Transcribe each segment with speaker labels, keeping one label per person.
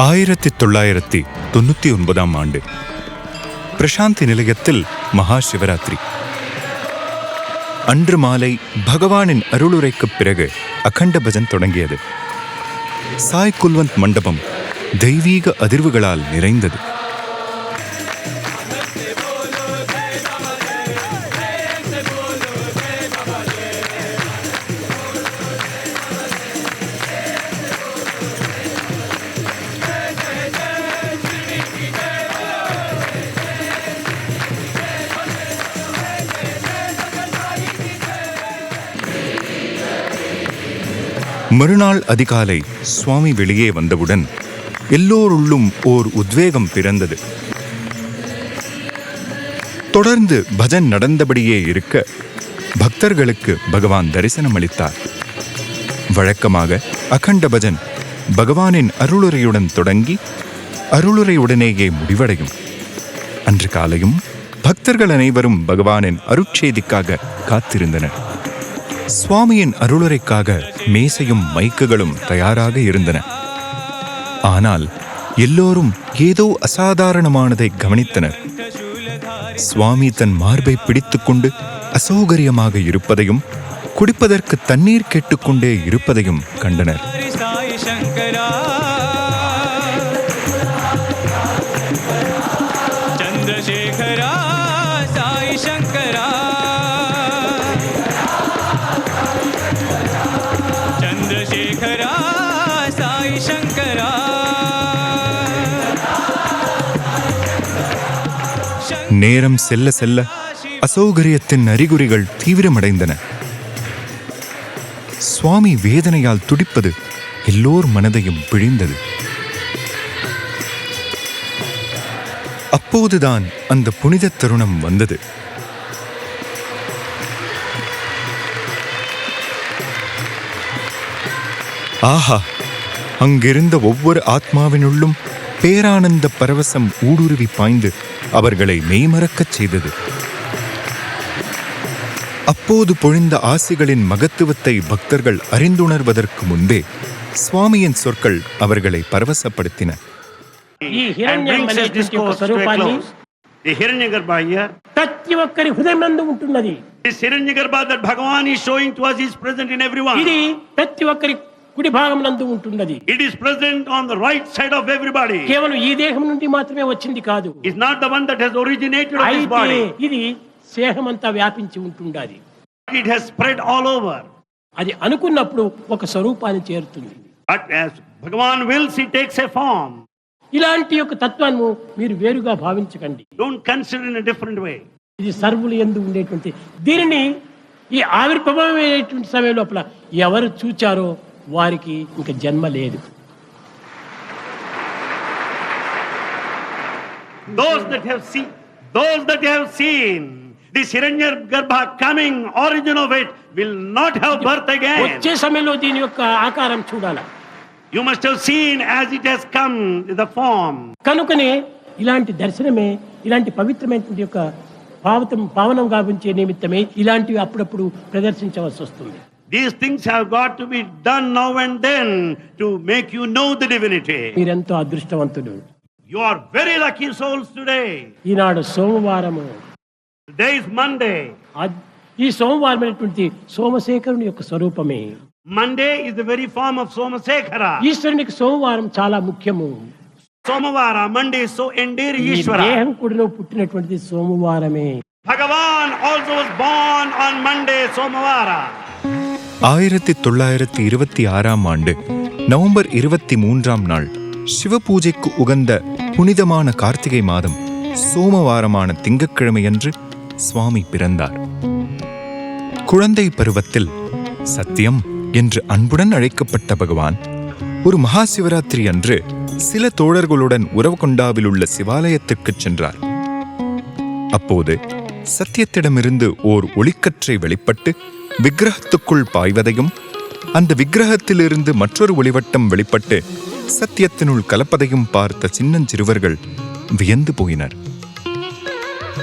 Speaker 1: ஆயிரத்தி தொள்ளாயிரத்தி தொண்ணூத்தி ஒன்பதாம் ஆண்டு. பிரசாந்தி நிலையத்தில் மகா சிவராத்திரி. அன்று மாலை பகவானின் அருளுரைக்குப் பிறகு அகண்ட பஜன் தொடங்கியது. சாய் குல்வந்த் மண்டபம் தெய்வீக அதிர்வுகளால் நிறைந்தது. மறுநாள் அதிகாலை சுவாமி வெளியே வந்தவுடன் எல்லோருள்ளும் ஓர் உத்வேகம் பிறந்தது. தொடர்ந்து பஜன் நடந்தபடியே இருக்க பக்தர்களுக்கு பகவான் தரிசனம் அளித்தார். வழக்கமாக அகண்ட பஜன் பகவானின் அருளுரையுடன் தொடங்கி அருளுரையுடனேயே முடிவடையும். அன்று காலையும் பக்தர்கள் அனைவரும் பகவானின் அருட்செய்திக்காக காத்திருந்தனர். சுவாமியின் அருளுரைக்காக மேசையும் மைக்குகளும் தயாராக இருந்தன. ஆனால் எல்லோரும் ஏதோ அசாதாரணமானதை கவனித்தனர். சுவாமி தன் மார்பை பிடித்துக்கொண்டு அசௌகரியமாக இருப்பதையும் குடிப்பதற்கு தண்ணீர் கேட்டுக்கொண்டே இருப்பதையும் கண்டனர். நேரம் செல்ல செல்ல அசௌகரியத்தின் அறிகுறிகள் தீவிரமடைந்தன. சுவாமி வேதனையால் துடிப்பது எல்லோர் மனதையும் பிழிந்தது. அப்போதுதான் அந்த புனித தருணம் வந்தது. ஆஹா! அங்கிருந்த ஒவ்வொரு ஆத்மாவினுள்ளும் பேரானந்த பரவசம் ஊடுருவி பாய்ந்து அவர்களை மெய்மறக்கச் செய்தது அப்போது பொழிந்த ஆசிகளின் மகத்துவத்தை பக்தர்கள் அறிந்துணர்வதற்கு முன்பே சுவாமியின் சொற்கள் அவர்களை பரவசப்படுத்தின
Speaker 2: ఈ
Speaker 3: and
Speaker 2: హిరణ్యం
Speaker 3: brings his
Speaker 2: అనేటువంటి ఒక
Speaker 3: discourse to a
Speaker 2: స్వరూపాన్ని
Speaker 3: close. The Hiranyagarbha here,
Speaker 2: ప్రతి ఒక్కరి హృదయమందు ఉంటున్నది
Speaker 3: this Hiranyagarbha that Bhagavan is showing to us is present in everyone.
Speaker 2: ఇది ప్రతి ఒక్కరి కుడి భాగమునందు ఉంటున్నది.
Speaker 3: It is present on the right side of everybody
Speaker 2: కేవలం ఈ దేహం నుండి మాత్రమే వచ్చింది కాదు.
Speaker 3: Is not the one that has originated on this body
Speaker 2: ఇది దేహమంతా వ్యాపించి ఉంటుండాలి
Speaker 3: it has spread all over
Speaker 2: అది అనుకున్నప్పుడు ఒక స్వరూపాన్ని చేరుతుంది.
Speaker 3: But as Bhagavan wills it takes a form
Speaker 2: ఇలాంటి యొక్క తత్వాన్ని మీరు వేరుగా భావించకండి.
Speaker 3: Don't consider in different way
Speaker 2: ఇది సర్వులు ఎందు ఉండేటువంటి దీనిని ఈ ఆవిర్భవం సమయం లోపల ఎవరు చూచారో వారికి ఇంకా జన్మ లేదు
Speaker 3: Those that have seen, those that have seen this it, will not have birth again.
Speaker 2: వచ్చే సమయంలో దీని యొక్క ఆకారం చూడాల
Speaker 3: You must have seen as it has come, the form.
Speaker 2: కనుకనే ఇలాంటి దర్శనమే ఇలాంటి పవిత్రమైనటువంటి యొక్క పావతం పావనం గావించే నిమిత్తమే ఇలాంటివి అప్పుడప్పుడు ప్రదర్శించవలసి వస్తుంది
Speaker 3: These things have got to be done now and then to make you know the divinity.
Speaker 2: మీరెంతో అదృష్టవంతులు
Speaker 3: You are very lucky souls today.
Speaker 2: ఈనాడు సోమవారము
Speaker 3: Today is Monday.
Speaker 2: అద్- ఈ సోమవారమైనటువంటి సోమశేఖరుని యొక్క స్వరూపమే
Speaker 3: Monday is the very form of Somasekhara.
Speaker 2: ఈశ్వరునికి సోమవారం చాలా ముఖ్యము
Speaker 3: Somavara, Monday is so endear
Speaker 2: ఈ
Speaker 3: Ishvara.
Speaker 2: దేహం కుడిలో పుట్టినటువంటిది సోమవారమే
Speaker 3: Bhagavan also was born on Monday, Somavara.
Speaker 1: ஆயிரத்தி தொள்ளாயிரத்தி இருபத்தி ஆறாம் ஆண்டு நவம்பர் இருபத்தி மூன்றாம் நாள் சிவபூஜைக்கு உகந்த புனிதமான கார்த்திகை மாதம் சோமவாரமான திங்கட்கிழமையன்று சுவாமி பிறந்தார். குழந்தை பருவத்தில் சத்தியம் என்று அன்புடன் அழைக்கப்பட்ட பகவான் ஒரு மகா சிவராத்திரி அன்று சில தோழர்களுடன் உறவுகொண்டாவில் உள்ள சிவாலயத்திற்குச் சென்றார். அப்போது சத்தியத்திடமிருந்து ஓர் ஒளிக்கற்றை வெளிப்பட்டு விக்கிரகத்துக்குள் பாய்வதையும் அந்த விக்கிரகத்திலிருந்து மற்றொரு ஒளிவட்டம் வெளிப்பட்டு சத்தியத்தினுள் கலப்பதையும் பார்த்த சின்னஞ்சிறுவர்கள் வியந்து போயினர்.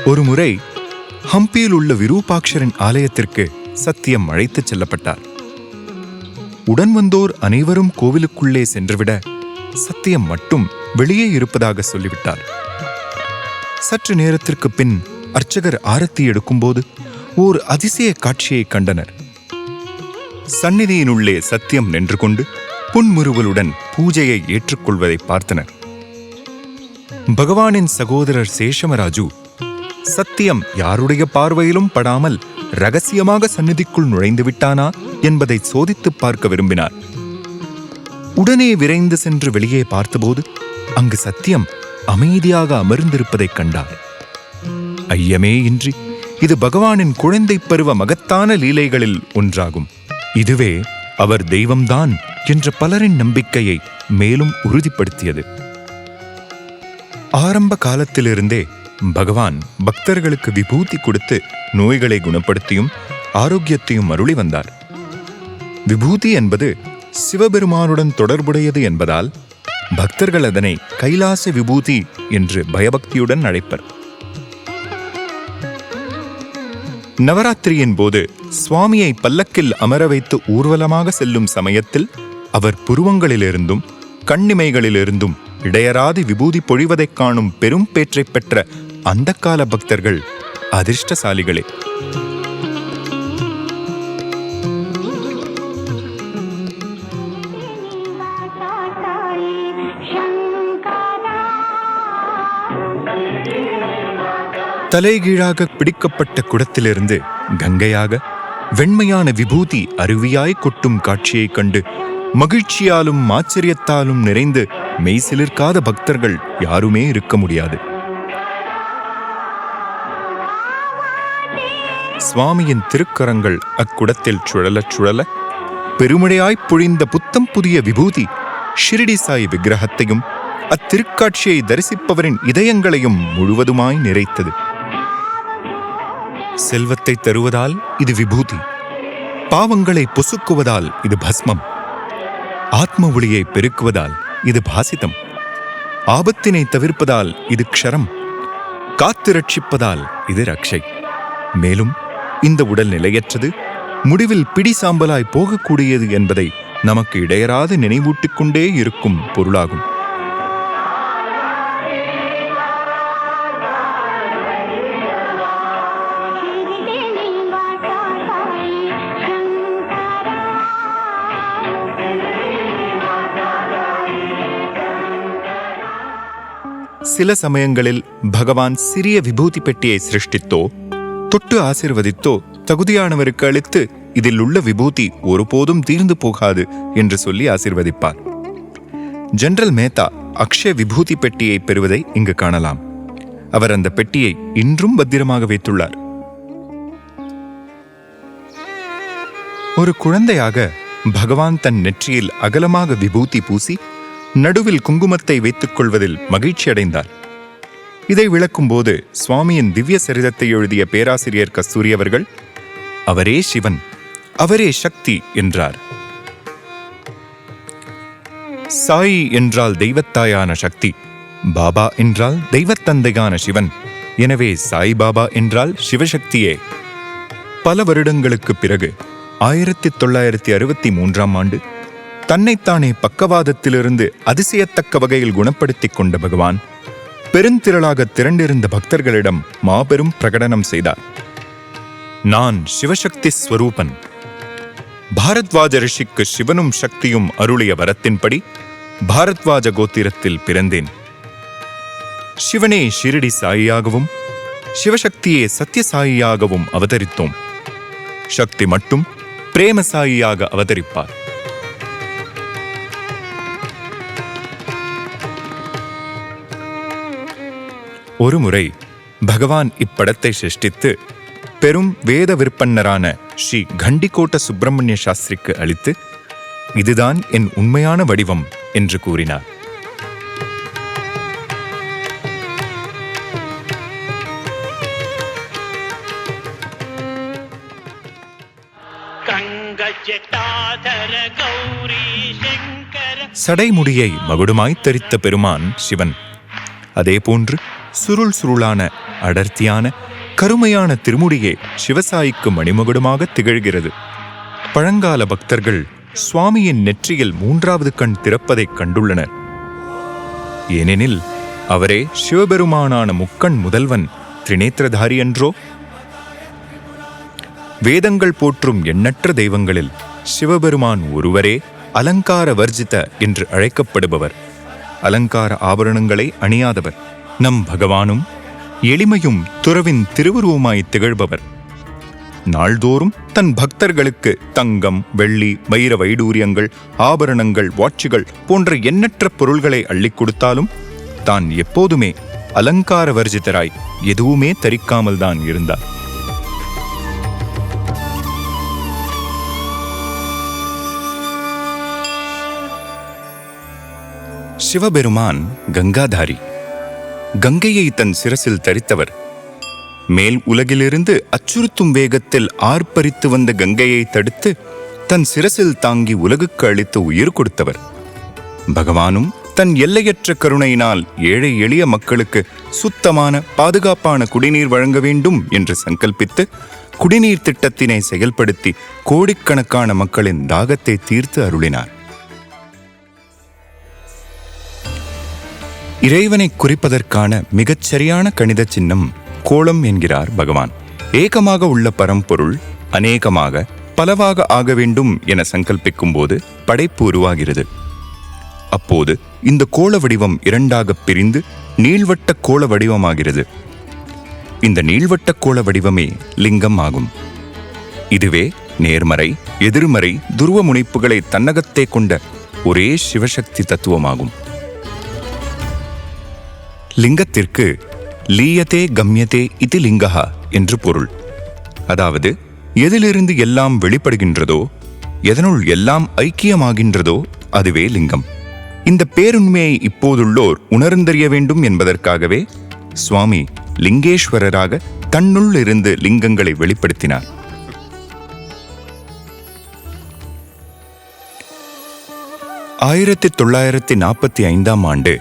Speaker 1: ஒருமுறை ஹம்பியில் உள்ள விரூபாட்சரின் ஆலயத்திற்கு சத்தியம் அழைத்துச் செல்லப்பட்டார். உடன் வந்தோர் அனைவரும் கோவிலுக்குள்ளே சென்றுவிட சத்தியம் மட்டும் வெளியே இருப்பதாக சொல்லிவிட்டார். சற்று நேரத்திற்கு பின் அர்ச்சகர் ஆரத்தி எடுக்கும்போது ஓர் அதிசய காட்சியை கண்டனர். சந்நிதியினுள்ளே சத்தியம் நின்று கொண்டு புன்முறுவலுடன் பூஜையை ஏற்றுக்கொள்வதை பார்த்தனர். பகவானின் சகோதரர் சேஷமராஜு சத்தியம் யாருடைய பார்வையிலும் படாமல் ரகசியமாக சந்நிதிக்குள் நுழைந்து விட்டானா என்பதை சோதித்துப் பார்க்க விரும்பினார். உடனே விரைந்து சென்று வெளியே பார்த்தபோது அங்கு சத்தியம் அமைதியாக அமர்ந்திருப்பதைக் கண்டார். ஐயமே இன்றி இது பகவானின் குழந்தை பருவ மகத்தான லீலைகளில் ஒன்றாகும். இதுவே அவர் தெய்வம்தான் என்ற பலரின் நம்பிக்கையை மேலும் உறுதிப்படுத்தியது. ஆரம்ப காலத்திலிருந்தே பகவான் பக்தர்களுக்கு விபூதி கொடுத்து நோய்களை குணப்படுத்தியும் ஆரோக்கியத்தையும் அருளி வந்தார். விபூதி என்பது சிவபெருமானுடன் தொடர்புடையது என்பதால் பக்தர்கள் அதனை கைலாச விபூதி என்று பயபக்தியுடன் அழைப்பர். நவராத்திரியின் போது சுவாமியை பல்லக்கில் அமர வைத்து ஊர்வலமாக செல்லும் சமயத்தில் அவர் புருவங்களிலிருந்தும் கண்ணிமைகளிலிருந்தும் இடையராது விபூதி பொழிவதைக் காணும் பெரும் பேற்றை பெற்ற அந்த கால பக்தர்கள் அதிர்ஷ்டசாலிகளே. தலைகீழாக பிடிக்கப்பட்ட குடத்திலிருந்து கங்கையாக வெண்மையான விபூதி அருவியாய் கொட்டும் காட்சியைக் கண்டு மகிழ்ச்சியாலும் ஆச்சரியத்தாலும் நிறைந்து மெய்சிலிர்க்காத பக்தர்கள் யாருமே இருக்க முடியாது. சுவாமியின் திருக்கரங்கள் அக்குடத்தில் சுழலச் சுழல பெருமழையாய்ப் பொழிந்த புத்தம் புதிய விபூதி ஷிரடி சாய் விக்கிரகத்தையும் அத்திருக்காட்சியை தரிசிப்பவரின் இதயங்களையும் முழுவதுமாய் நிறைத்தது. செல்வத்தை தருவதால் இது விபூதி. பாவங்களை பொசுக்குவதால் இது பஸ்மம். ஆத்ம ஒளியை பெருக்குவதால் இது பாசிதம். ஆபத்தினை தவிர்ப்பதால் இது க்ஷரம். காத்து ரட்சிப்பதால் இது ரக்ஷை. மேலும் இந்த உடல் நிலையற்றது முடிவில் பிடி சாம்பலாய் போகக்கூடியது என்பதை நமக்கு இடையராது நினைவூட்டிக் கொண்டே இருக்கும் பொருளாகும். சில சமயங்களில் பகவான் சிறிய விபூதி பெட்டியை சிருஷ்டித்தோ தொட்டு ஆசிர்வதித்தோ தகுதியானவருக்கு அளித்து இதில் உள்ள விபூதி ஒருபோதும் தீர்ந்து போகாது என்று சொல்லி ஆசிர்வதிப்பார். ஜெனரல் மேத்தா அக்ஷய விபூதி பெட்டியை பெறுவதை இங்கு காணலாம். அவர் அந்த பெட்டியை இன்றும் பத்திரமாக வைத்துள்ளார். ஒரு குழந்தையாக பகவான் தன் நெற்றியில் அகலமாக விபூதி பூசி நடுவில் குங்குமத்தை வைத்துக் கொள்வதில் மகிழ்ச்சி அடைந்தார் இதை விளக்கும்போது சுவாமியின் திவ்ய சரிதத்தை எழுதிய பேராசிரியர் கஸ்தூரி அவர்கள் அவரே சிவன் அவரே சக்தி என்றார். சாயி என்றால் தெய்வத்தாயான சக்தி பாபா என்றால் தெய்வத்தந்தையான சிவன் எனவே சாய் பாபா என்றால் சிவசக்தியே. பல வருடங்களுக்கு பிறகு ஆயிரத்தி தொள்ளாயிரத்தி அறுபத்தி மூன்றாம் ஆண்டு தன்னைத்தானே பக்கவாதத்திலிருந்து அதிசயத்தக்க வகையில் குணப்படுத்திக் கொண்ட பகவான் பெருந்திரளாக திரண்டிருந்த பக்தர்களிடம் மாபெரும் பிரகடனம் செய்தார். நான் சிவசக்தி ஸ்வரூபன். பாரத்வாஜ ரிஷிக்கு சிவனும் சக்தியும் அருளிய வரத்தின்படி பாரத்வாஜ கோத்திரத்தில் பிறந்தேன். சிவனே ஷிரடி சாயியாகவும் சிவசக்தியே சத்யசாயியாகவும் அவதரித்தோம். சக்தி மட்டும் பிரேமசாயியாக அவதரிப்பார். ஒருமுறை பகவான் இப்படத்தை சிருஷ்டித்து பெரும் வேத விற்பன்னரான ஸ்ரீ கண்டிக்கோட்ட சுப்பிரமணிய சாஸ்திரிக்கு அளித்து இதுதான் என் உண்மையான வடிவம் என்று கூறினார். சடைமுடியை மகுடுமாய் தரித்த பெருமான் சிவன். அதேபோன்று சுருள் சுருளான அடர்த்தியான கருமையான திருமுடியே சிவசாயிக்கு மணிமகுடமாக திகழ்கிறது. பழங்கால பக்தர்கள் சுவாமியின் நெற்றியில் மூன்றாவது கண் திறப்பதைக் கண்டுள்ளனர். ஏனெனில் அவரே சிவபெருமானான முக்கண் முதல்வன் திரிநேத்திரதாரி என்றோ வேதங்கள் போற்றும் எண்ணற்ற தெய்வங்களில் சிவபெருமான் ஒருவரே அலங்கார வர்ஜித என்று அழைக்கப்படுபவர். அலங்கார ஆபரணங்களை அணியாதவர். நம் பகவானும் எளிமையும் துறவின் திருவுருவமாய் திகழ்பவர். நாள்தோறும் தன் பக்தர்களுக்கு தங்கம் வெள்ளி வைர வைடூரியங்கள் ஆபரணங்கள் வாட்சுகள் போன்ற எண்ணற்ற பொருள்களை அள்ளிக் கொடுத்தாலும் தான் எப்போதுமே அலங்கார வர்ஜிதராய் எதுவுமே தரிக்காமல் தான் இருந்தார். சிவபெருமான் கங்காதாரி கங்கையை தன் சிரசில் தரித்தவர். மேல் உலகிலிருந்து அச்சுறுத்தும் வேகத்தில் ஆர்ப்பரித்து வந்த கங்கையை தடுத்து தன் சிரசில் தாங்கி உலகுக்கு அளித்து உயிர் கொடுத்தவர். பகவானும் தன் எல்லையற்ற கருணையினால் ஏழை எளிய மக்களுக்கு சுத்தமான பாதுகாப்பான குடிநீர் வழங்க வேண்டும் என்று சங்கல்பித்து குடிநீர் திட்டத்தினை செயல்படுத்தி கோடிக்கணக்கான மக்களின் தாகத்தை தீர்த்து அருளினார். இறைவனை குறிப்பதற்கான மிகச் சரியான கணித சின்னம் கோலம் என்கிறார் பகவான். ஏகமாக உள்ள பரம்பொருள் அநேகமாக பலவாக ஆக வேண்டும் என சங்கல்பிக்கும் போது படைப்பு உருவாகிறது. அப்போது இந்த கோள வடிவம் இரண்டாக பிரிந்து நீள்வட்ட கோள வடிவமாகிறது. இந்த நீள்வட்ட கோள வடிவமே லிங்கம் ஆகும். இதுவே நேர்மறை எதிர்மறை துருவ முனைப்புகளை தன்னகத்தே கொண்ட ஒரே சிவசக்தி தத்துவமாகும். லிங்கத்திற்கு லீயத்தே கம்யத்தே இது லிங்கஹா என்று பொருள். அதாவது எதிலிருந்து எல்லாம் வெளிப்படுகின்றதோ எதனுள் எல்லாம் ஐக்கியமாகின்றதோ அதுவே லிங்கம். இந்த பேருண்மையை இப்போதுள்ளோர் உணர்ந்தறிய வேண்டும் என்பதற்காகவே சுவாமி லிங்கேஸ்வரராக தன்னுள் இருந்து லிங்கங்களை வெளிப்படுத்தினார். ஆயிரத்தி தொள்ளாயிரத்தி நாற்பத்தி ஐந்தாம் ஆண்டு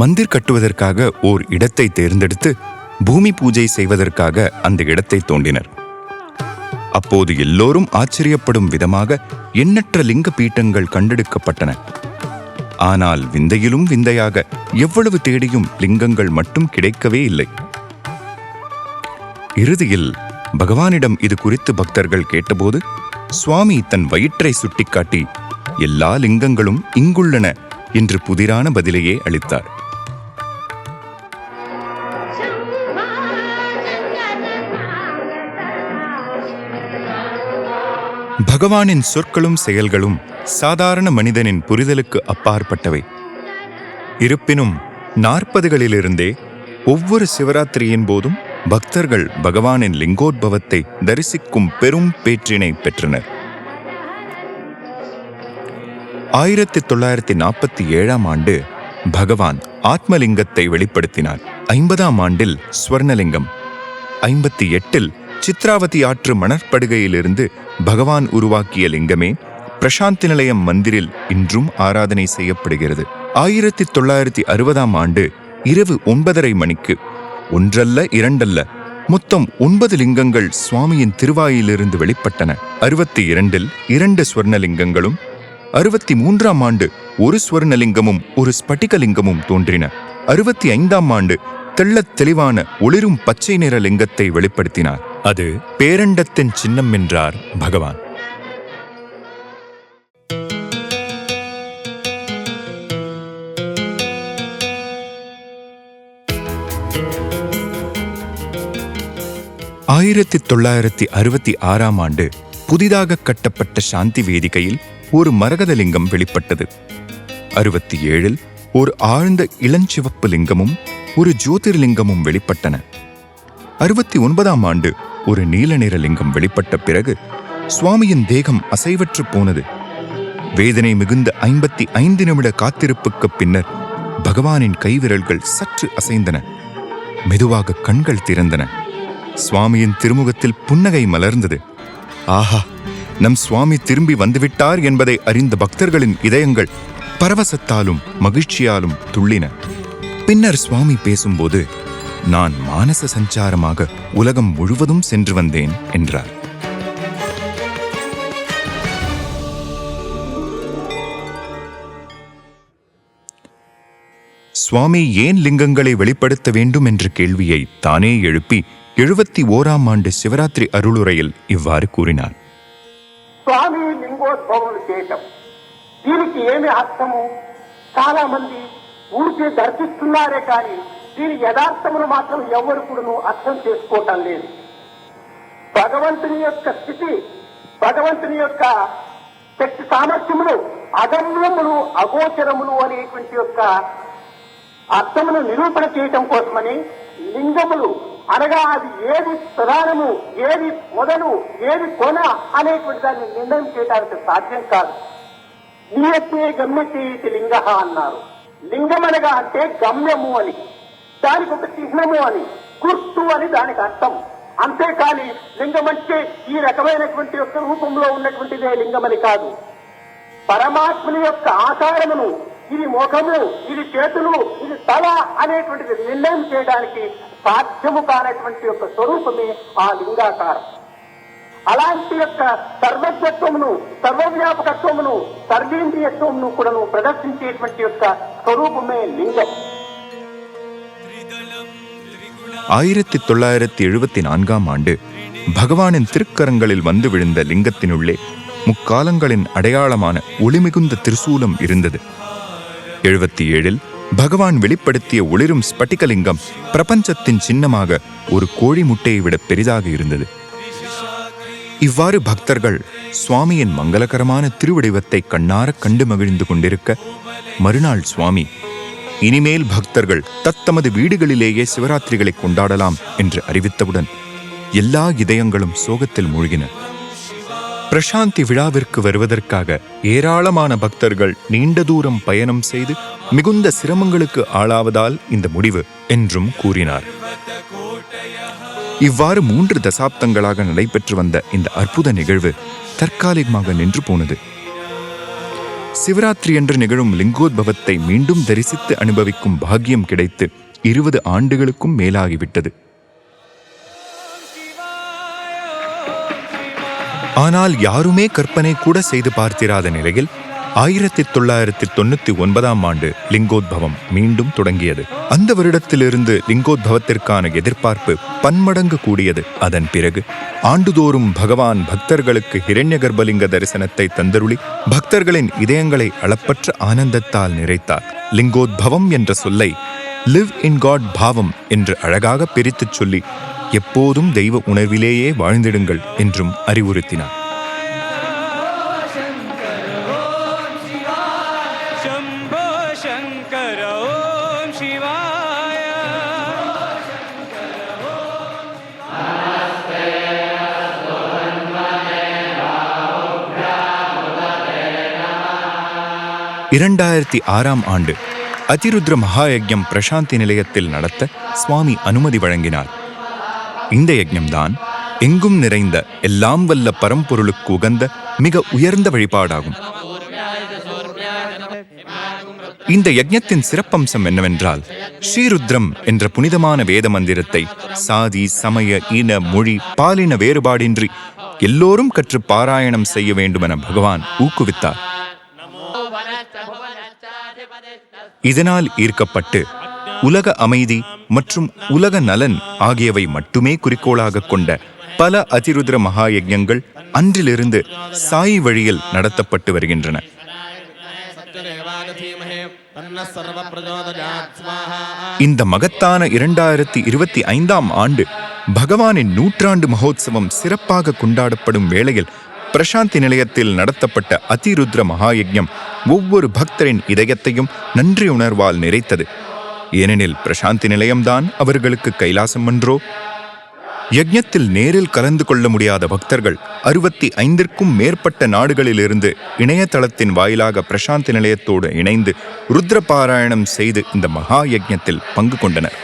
Speaker 1: மந்திர் கட்டுவதற்காக ஓர் இடத்தை தேர்ந்தெடுத்து பூமி பூஜை செய்வதற்காக அந்த இடத்தை தோண்டினர். அப்போது எல்லோரும் ஆச்சரியப்படும் விதமாக எண்ணற்ற லிங்க பீட்டங்கள் கண்டெடுக்கப்பட்டன. ஆனால் விந்தையிலும் விந்தையாக எவ்வளவு தேடியும் லிங்கங்கள் மட்டும் கிடைக்கவே இல்லை. இறுதியில் பகவானிடம் இது குறித்து பக்தர்கள் கேட்டபோது சுவாமி தன் வயிற்றை சுட்டிக்காட்டி எல்லா லிங்கங்களும் இங்குள்ளன என்று புதிரான பதிலையே அளித்தார். பகவானின் சொற்களும் செயல்களும் சாதாரண மனிதனின் புரிதலுக்கு அப்பாற்பட்டவை. இருப்பினும் நாற்பதுகளிலிருந்தே ஒவ்வொரு சிவராத்திரியின் போதும் பக்தர்கள் பகவானின் லிங்கோத்பவத்தை தரிசிக்கும் பெரும் பேற்றினை பெற்றனர். ஆயிரத்தி தொள்ளாயிரத்தி நாற்பத்தி ஏழாம் ஆண்டு பகவான் ஆத்மலிங்கத்தை வெளிப்படுத்தினார். ஐம்பதாம் ஆண்டில் ஸ்வர்ணலிங்கம் ஐம்பத்தி எட்டில் சித்ராவதி ஆற்று மணற்படுகையிலிருந்து பகவான் உருவாக்கிய லிங்கமே பிரசாந்தி நிலையம் மந்திரில் இன்றும் ஆராதனை செய்யப்படுகிறது. ஆயிரத்தி தொள்ளாயிரத்தி அறுபதாம் ஆண்டு இரவு ஒன்பதரை மணிக்கு ஒன்றல்ல இரண்டல்ல மொத்தம் ஒன்பது லிங்கங்கள் சுவாமியின் திருவாயிலிருந்து வெளிப்பட்டன. அறுபத்தி இரண்டில் இரண்டு ஸ்வர்ணலிங்கங்களும் அறுபத்தி மூன்றாம் ஆண்டு ஒரு ஸ்வர்ணலிங்கமும் ஒரு ஸ்பட்டிகலிங்கமும் தோன்றின. அறுபத்தி ஐந்தாம் ஆண்டு தெள்ளத் தெளிவான ஒளிரும் பச்சை நிற லிங்கத்தை வெளிப்படுத்தினார். அது பேரண்டத்தின் சின்னம் என்றார் பகவான். ஆயிரத்தி தொள்ளாயிரத்தி அறுபத்தி ஆறாம் ஆண்டு புதிதாக கட்டப்பட்ட சாந்தி வேதிகையில் ஒரு மரகதலிங்கம் வெளிப்பட்டது. அறுபத்தி ஏழில் ஒரு ஆழ்ந்த இளஞ்சிவப்பு லிங்கமும் ஒரு ஜோதிர்லிங்கமும் வெளிப்பட்டன. அறுபத்தி ஒன்பதாம் ஆண்டு ஒரு நீல நிற லிங்கம் வெளிப்பட்ட பிறகு சுவாமியின் தேகம் அசைவற்று போனது. வேதனை மிகுந்த ஐம்பத்தி ஐந்து நிமிட காத்திருப்புக்குப் பின்னர் பகவானின் கைவிரல்கள் சற்று அசைந்தன. மெதுவாக கண்கள் திறந்தன. சுவாமியின் திருமுகத்தில் புன்னகை மலர்ந்தது. ஆஹா! நம் சுவாமி திரும்பி வந்துவிட்டார் என்பதை அறிந்த பக்தர்களின் இதயங்கள் பரவசத்தாலும் மகிழ்ச்சியாலும் துள்ளின. பின்னர் சுவாமி பேசும்போது நான் மானச சஞ்சாரமாக உலகம் முழுவதும் சென்று வந்தேன் என்றார் சுவாமி ஏன் லிங்கங்களை வெளிப்படுத்த வேண்டும் என்ற கேள்வியை தானே எழுப்பி எழுபத்தி ஓராம் ஆண்டு சிவராத்திரி அருளுரையில் இவ்வாறு கூறினார்
Speaker 4: స్వామి లింగోద్భవం చేయటం దీనికి ఏమి అర్థము చాలా మంది ఊరికే దర్శిస్తున్నారే కానీ దీని యథార్థమును మాత్రం ఎవరు కూడా అర్థం చేసుకోవటం లేదు. భగవంతుని యొక్క స్థితి భగవంతుని యొక్క శక్తి సామర్థ్యములు అగమ్యములు అగోచరములు అనేటువంటి యొక్క అర్థమును నిరూపణ చేయటం కోసమని లింగములు అనగా అది ఏది ప్రధానము ఏది మొదలు ఏది కొన అనేటువంటి దాన్ని నిర్ణయం చేయడానికి సాధ్యం కాదు. నియతే గమ్యతే ఇది లింగ అన్నారు. లింగం అనగా అంటే గమ్యము అని. దానికి ఒక చిహ్నము అని గుర్తు అని దానికి అర్థం. అంతేకాని లింగం అంటే ఈ రకమైనటువంటి యొక్క రూపంలో ఉన్నటువంటిదే లింగమని కాదు. పరమాత్మని యొక్క ఆకారమును ఇది ముఖము ఇది చేతులు ఇది తల అనేటువంటిది నిర్ణయం చేయడానికి సాధ్యము కానటువంటి యొక్క స్వరూపమే ఆ లింగాకారం. అలాంటి యొక్క సర్వజ్ఞత్వమును సర్వవ్యాపకత్వమును సర్వేంద్రియత్వమును కూడాను ప్రదర్శించేటువంటి యొక్క స్వరూపమే లింగం.
Speaker 1: ஆயிரத்தி தொள்ளாயிரத்தி எழுபத்தி நான்காம் ஆண்டு பகவானின் திருக்கரங்களில் வந்து விழுந்த லிங்கத்தினுள்ளே முக்காலங்களின் அடையாளமான ஒளிமிகுந்த திரிசூலம் இருந்தது. எழுபத்தி ஏழில் பகவான் வெளிப்படுத்திய ஒளிரும் ஸ்பட்டிகலிங்கம் பிரபஞ்சத்தின் சின்னமாக ஒரு கோழி முட்டையை விட பெரிதாக இருந்தது. இவ்வாறு பக்தர்கள் சுவாமியின் மங்களகரமான திருவடிவத்தை கண்ணார கண்டு மகிழ்ந்து கொண்டிருக்க மறுநாள் சுவாமி இனிமேல் பக்தர்கள் தத்தமது வீடுகளிலேயே சிவராத்திரிகளை கொண்டாடலாம் என்று அறிவித்தவுடன் எல்லா இதயங்களும் சோகத்தில் மூழ்கின. பிரசாந்தி விழாவிற்கு வருவதற்காக ஏராளமான பக்தர்கள் நீண்ட தூரம் பயணம் செய்து மிகுந்த சிரமங்களுக்கு ஆளாவதால் இந்த முடிவு என்றும் கூறினார். இவ்வாறு மூன்று தசாப்தங்களாக நடைபெற்று வந்த இந்த அற்புத நிகழ்வு தற்காலிகமாக நின்று போனது. சிவராத்திரி என்று நிகழும் லிங்கோத்பவத்தை மீண்டும் தரிசித்து அனுபவிக்கும் பாக்கியம் கிடைத்து இருபது ஆண்டுகளுக்கும் மேலாகிவிட்டது. ஆனால் யாருமே கற்பனை கூட செய்து பார்த்திராத நிலையில் ஆயிரத்தி தொள்ளாயிரத்தி தொண்ணூத்தி ஒன்பதாம் ஆண்டு லிங்கோத்பவம் மீண்டும் தொடங்கியது. அந்த வருடத்திலிருந்து லிங்கோத்பவத்திற்கான எதிர்பார்ப்பு பன்மடங்கு கூடியது. அதன் பிறகு ஆண்டுதோறும் பகவான் பக்தர்களுக்கு இரண்ய கர்ப்பலிங்க தரிசனத்தை தந்தருளி பக்தர்களின் இதயங்களை அளப்பற்ற ஆனந்தத்தால் நிறைத்தார். லிங்கோத்பவம் என்ற சொல்லை லிவ் இன் காட் பாவம் என்று அழகாக பிரித்துச் சொல்லி எப்போதும் தெய்வ உணர்விலேயே வாழ்ந்திடுங்கள் என்றும் அறிவுறுத்தினார். இரண்டாயிரத்தி ஆறாம் ஆண்டு அதிருத்ர மகாயஜம் பிரசாந்தி நிலையத்தில் நடத்த சுவாமி அனுமதி வழங்கினார். இந்த யஜ்ஞம்தான் எங்கும் நிறைந்த எல்லாம் வல்ல பரம்பொருளுக்கு உகந்த மிக உயர்ந்த வழிபாடாகும். இந்த யஜ்ஞத்தின் சிறப்பம்சம் என்னவென்றால் ஸ்ரீருத்ரம் என்ற புனிதமான வேத மந்திரத்தை சாதி சமய இன மொழி பாலின வேறுபாடின்றி எல்லோரும் கற்று பாராயணம் செய்ய வேண்டுமென பகவான் ஊக்குவித்தார். இதனால் ஈர்க்கப்பட்டு உலக அமைதி மற்றும் உலக நலன் ஆகியவை மட்டுமே குறிக்கோளாக கொண்ட பல அதிருத்ர மகா யஜ்யங்கள் அன்றிலிருந்து சாயி வழியில் நடத்தப்பட்டு வருகின்றன. இந்த மகத்தான இரண்டாயிரத்தி இருபத்தி ஐந்தாம் ஆண்டு பகவானின் நூற்றாண்டு மகோத்சவம் சிறப்பாக கொண்டாடப்படும் வேளையில் பிரசாந்தி நிலையத்தில் நடத்தப்பட்ட அதிருத்ர மகாயஜ்ஞம் ஒவ்வொரு பக்தரின் இதயத்தையும் நன்றி உணர்வால் நிறைத்தது. ஏனெனில் பிரசாந்தி நிலையம்தான் அவர்களுக்கு கைலாசம் என்றோ யஜ்ஞத்தில் நேரில் கலந்து கொள்ள முடியாத பக்தர்கள் அறுபத்தி ஐந்திற்கும் மேற்பட்ட நாடுகளிலிருந்து இணையதளத்தின் வாயிலாக பிரசாந்தி நிலையத்தோடு இணைந்து ருத்ர பாராயணம் செய்து இந்த மகா யஜ்ஞத்தில் பங்கு கொண்டனர்.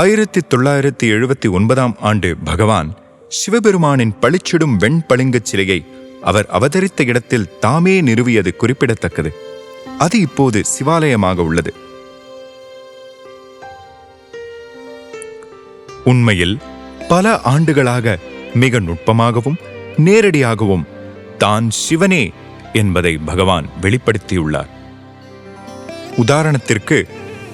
Speaker 1: ஆயிரத்தி தொள்ளாயிரத்தி எழுபத்தி ஒன்பதாம் ஆண்டு பகவான் சிவபெருமானின் பளிச்சிடும் வெண்பளிங்கச் சிலையை அவர் அவதரித்த இடத்தில் தாமே நிறுவியது குறிப்பிடத்தக்கது. அது இப்போது சிவாலயமாக உள்ளது. உண்மையில் பல ஆண்டுகளாக மிக நுட்பமாகவும் நேரடியாகவும் தான் சிவனே என்பதை பகவான் வெளிப்படுத்தியுள்ளார். உதாரணத்திற்கு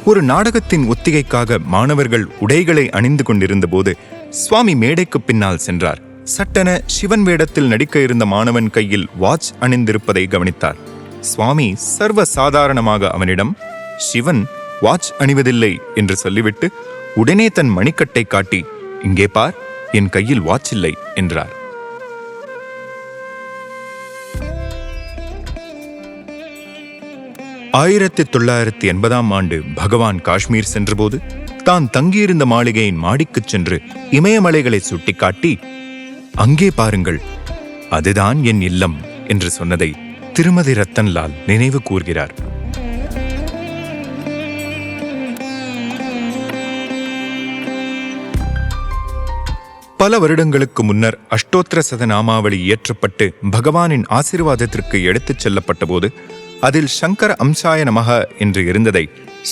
Speaker 1: ஒரு நாடகத்தின் ஒத்திகைக்காக மாணவர்கள் உடைகளை அணிந்து கொண்டிருந்தபோது சுவாமி மேடைக்கு பின்னால் சென்றார். சட்டென சிவன் வேடத்தில் நடிக்க இருந்த மாணவன் கையில் வாட்ச் அணிந்திருப்பதை கவனித்தார். சுவாமி சர்வ சாதாரணமாக அவனிடம் சிவன் வாட்ச் அணிவதில்லை என்று சொல்லிவிட்டு உடனே தன் மணிக்கட்டை காட்டி இங்கே பார் என் கையில் வாட்ச் இல்லை என்றார். ஆயிரத்தி தொள்ளாயிரத்தி எண்பதாம் ஆண்டு பகவான் காஷ்மீர் சென்றபோது தான் தங்கியிருந்த மாளிகையின் மாடிக்குச் சென்று இமயமலைகளை சுட்டிக்காட்டி அங்கே பாருங்கள் அதுதான் என் இல்லம் என்று சொன்னதை திருமதி ரத்தன்லால் நினைவு கூர்கிறார். பல வருடங்களுக்கு முன்னர் அஷ்டோத்திர சதநாமாவளி இயற்றப்பட்டு பகவானின் ஆசீர்வாதத்திற்கு எடுத்துச் செல்லப்பட்ட போது அதில் சங்கர அம்சாய நமக என்று இருந்ததை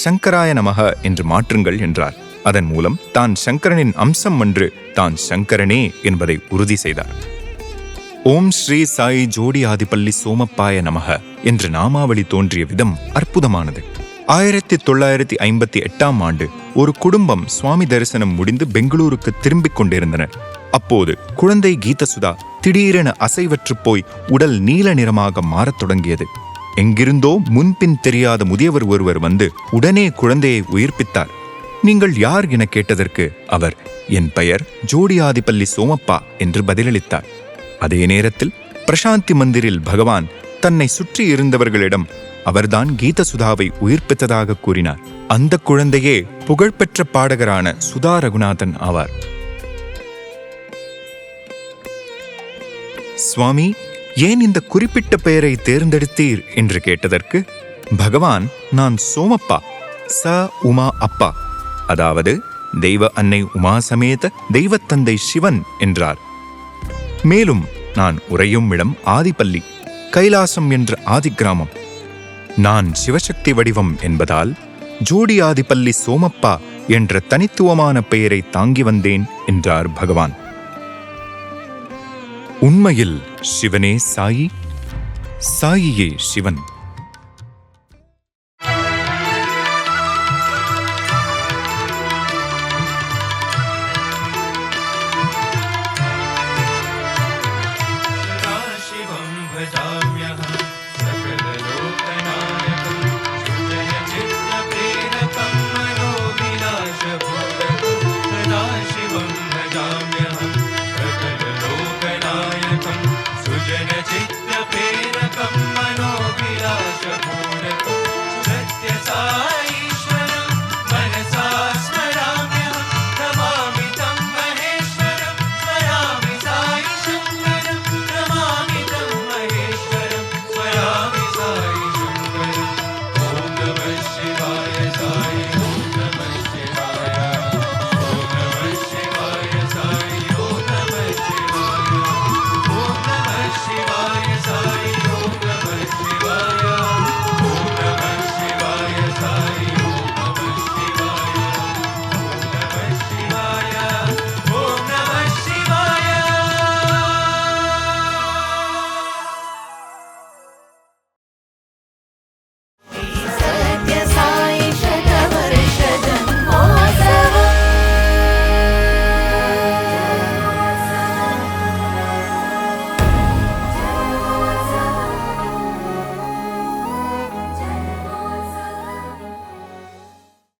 Speaker 1: சங்கராய நமக என்று மாற்றுங்கள் என்றார். அதன் மூலம் தான் சங்கரனின் அம்சம் என்று தான் சங்கரனே என்பதை உறுதி செய்தார். ஓம் ஸ்ரீ சாய் ஜோடி ஆதிப்பள்ளி சோமப்பாய நமக என்று நாமாவளி தோன்றிய விதம் அற்புதமானது. ஆயிரத்தி தொள்ளாயிரத்தி ஐம்பத்தி எட்டாம் ஆண்டு ஒரு குடும்பம் சுவாமி தரிசனம் முடிந்து பெங்களூருக்கு திரும்பிக் கொண்டிருந்தனர். அப்போது குழந்தை கீதசுதா திடீரென அசைவற்று போய் உடல் நீல நிறமாக மாறத் தொடங்கியது. எங்கிருந்தோ முன்பின் தெரியாத முதியவர் ஒருவர் வந்து உடனே குழந்தையை உயிர்ப்பித்தார். நீங்கள் யார்? என கேட்டதற்கு அவர் என் பெயர் ஜோடியாதிபல்லி சோமப்பா என்று பதிலளித்தார். அதே நேரத்தில் பிரசாந்தி மந்திரில் பகவான் தன்னை சுற்றி இருந்தவர்களிடம் அவர்தான் கீதசுதாவை உயிர்ப்பித்ததாக கூறினார். அந்த குழந்தையே புகழ்பெற்ற பாடகரான சுதா ரகுநாதன் ஆவார். சுவாமி ஏன் இந்த குறிப்பிட்ட பெயரை தேர்ந்தெடுத்தீர் என்று கேட்டதற்கு பகவான் நான் சோமப்பா ச உமா அப்பா அதாவது தெய்வ அன்னை உமா சமேத தெய்வத்தந்தை சிவன் என்றார். மேலும் நான் உறையும் இடம் ஆதிப்பள்ளி கைலாசம் என்ற ஆதி கிராமம் நான் சிவசக்தி வடிவம் என்பதால் ஜோடி ஆதிப்பள்ளி சோமப்பா என்ற தனித்துவமான பெயரை தாங்கி வந்தேன் என்றார் பகவான். உண்மையில் சிவனே சாயி. சாயியே சிவன்.